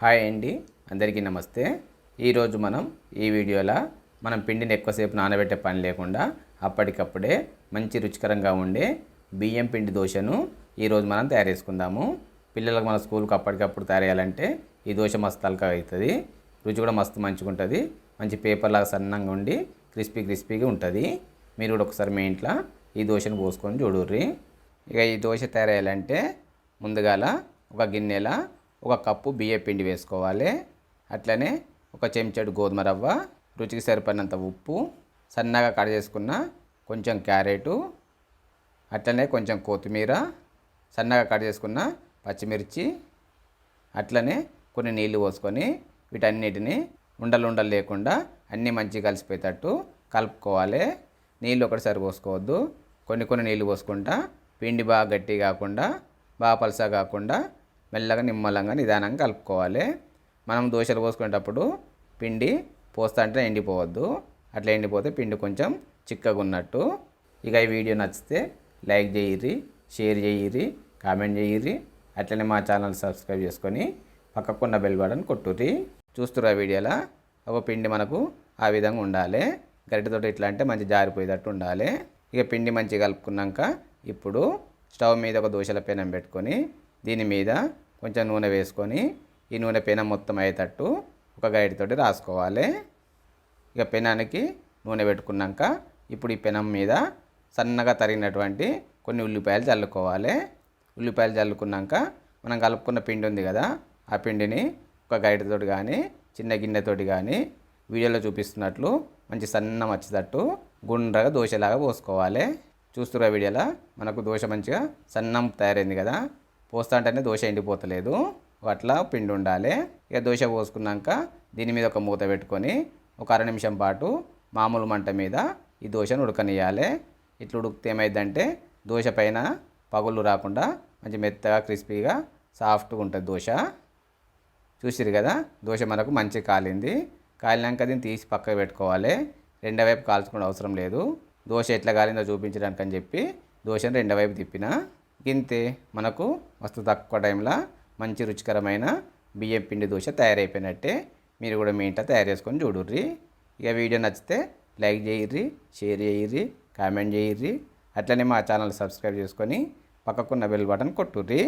Hi అండి. అందరికీ నమస్తే. ఈరోజు మనం ఈ వీడియోలో మనం పిండిని ఎక్కువసేపు నానబెట్టే పని లేకుండా అప్పటికప్పుడే మంచి రుచికరంగా ఉండే బియ్యం పిండి దోశను ఈరోజు మనం తయారు చేసుకుందాము. పిల్లలకు మన స్కూల్కి అప్పటికప్పుడు తయారు చేయాలంటే ఈ దోశ మస్తు తలకా అవుతుంది. రుచి కూడా మస్తు మంచిగా ఉంటుంది. మంచి పేపర్లాగా సన్నంగా ఉండి క్రిస్పీ క్రిస్పీగా ఉంటుంది. మీరు కూడా ఒకసారి మీ ఇంట్లో ఈ దోశను పోసుకొని చూడుర్రి. ఇక ఈ దోశ తయారు చేయాలంటే ముందుగాల ఒక గిన్నెలా ఒక కప్పు బియ్య పిండి వేసుకోవాలి. అట్లనే ఒక చెంచాడు గోధుమ రవ్వ రుచికి సరిపడినంత ఉప్పు సన్నగా కట్ చేసుకున్న కొంచెం క్యారెటు అట్లనే కొంచెం కొత్తిమీర సన్నగా కట్ చేసుకున్న పచ్చిమిర్చి అట్లనే కొన్ని నీళ్ళు పోసుకొని వీటన్నిటిని ఉండలు ఉండలు లేకుండా అన్నీ మంచిగా కలిసిపోయేటట్టు కలుపుకోవాలి. నీళ్ళు ఒకటిసారి పోసుకోవద్దు. కొన్ని కొన్ని నీళ్ళు పోసుకుంటా పిండి బాగా గట్టి కాకుండా బాగా పలసగా కాకుండా మెల్లగా నిమ్మలంగా నిదానంగా కలుపుకోవాలి. మనం దోశలు పోసుకునేటప్పుడు పిండి పోస్తా అంటే ఎండిపోవద్దు. అట్లా ఎండిపోతే పిండి కొంచెం చిక్కగా ఉన్నట్టు. ఇక ఈ వీడియో నచ్చితే లైక్ చేయిరి షేర్ చేయిరి కామెంట్ చేయిరి అట్లనే మా ఛానల్ సబ్స్క్రైబ్ చేసుకొని పక్కకున్న బెల్ బటన్ కొట్టుర్రి. చూస్తుర్రు ఆ వీడియోలో? ఒక పిండి మనకు ఆ విధంగా ఉండాలి. గరిటెతోటి ఇట్లా అంటే మంచి జారిపోయేటట్టు ఉండాలి. ఇక పిండి మంచిగా కలుపుకున్నాక ఇప్పుడు స్టవ్ మీద ఒక దోశల పెనం పెట్టుకొని దీని మీద కొంచెం నూనె వేసుకొని ఈ నూనె పెనం మొత్తం అయ్యేటట్టు ఒక గైడ్తోటి రాసుకోవాలి. ఇక పెనానికి నూనె పెట్టుకున్నాక ఇప్పుడు ఈ పెనం మీద సన్నగా తరిగినటువంటి కొన్ని ఉల్లిపాయలు చల్లుకోవాలి. ఉల్లిపాయలు చల్లుకున్నాక మనం కలుపుకున్న పిండి ఉంది కదా ఆ పిండిని ఒక గైడ్తోటి కానీ చిన్న గిన్నెతోటి కానీ వీడియోలో చూపిస్తున్నట్లు మంచి సన్నం వచ్చేటట్టు గుండ్రగా దోశలాగా పోసుకోవాలి. చూస్తున్న వీడియోలో? మనకు దోశ మంచిగా సన్నం తయారైంది కదా పోస్తా అంటేనే దోశ ఎండిపోతలేదు. అట్లా పిండి ఉండాలి. ఇక దోశ పోసుకున్నాక దీని మీద ఒక మూత పెట్టుకొని ఒక అర నిమిషం పాటు మామూలు మంట మీద ఈ దోశను ఉడకనియాలి ఇట్లా ఉడికితే ఏమైందంటే దోశ పైన పగుళ్ళు రాకుండా మంచి మెత్తగా క్రిస్పీగా సాఫ్ట్గా ఉంటుంది దోశ. చూసిరు కదా? దోశ మనకు మంచి కాలింది. కాలినాక దీన్ని తీసి పక్కకు పెట్టుకోవాలి. రెండో వైపు కాల్చుకునే అవసరం లేదు. దోశ ఎట్లా కాలిందో చూపించడానికి అని చెప్పి దోశను రెండో వైపు తిప్పిన గింతే మనకు మస్తు తక్కువ టైంలో మంచి రుచికరమైన బియ్యం పిండి దోశ తయారైపోయినట్టే మీరు కూడా మీ ఇంట్లో తయారు చేసుకొని చూడుర్రి. ఇక వీడియో నచ్చితే లైక్ చేయిర్రి షేర్ చేయిర్రి కామెంట్ చేయిర్రి. అట్లనే మా ఛానల్ సబ్స్క్రైబ్ చేసుకొని పక్కకున్న బెల్ బటన్ కొట్టుర్రి.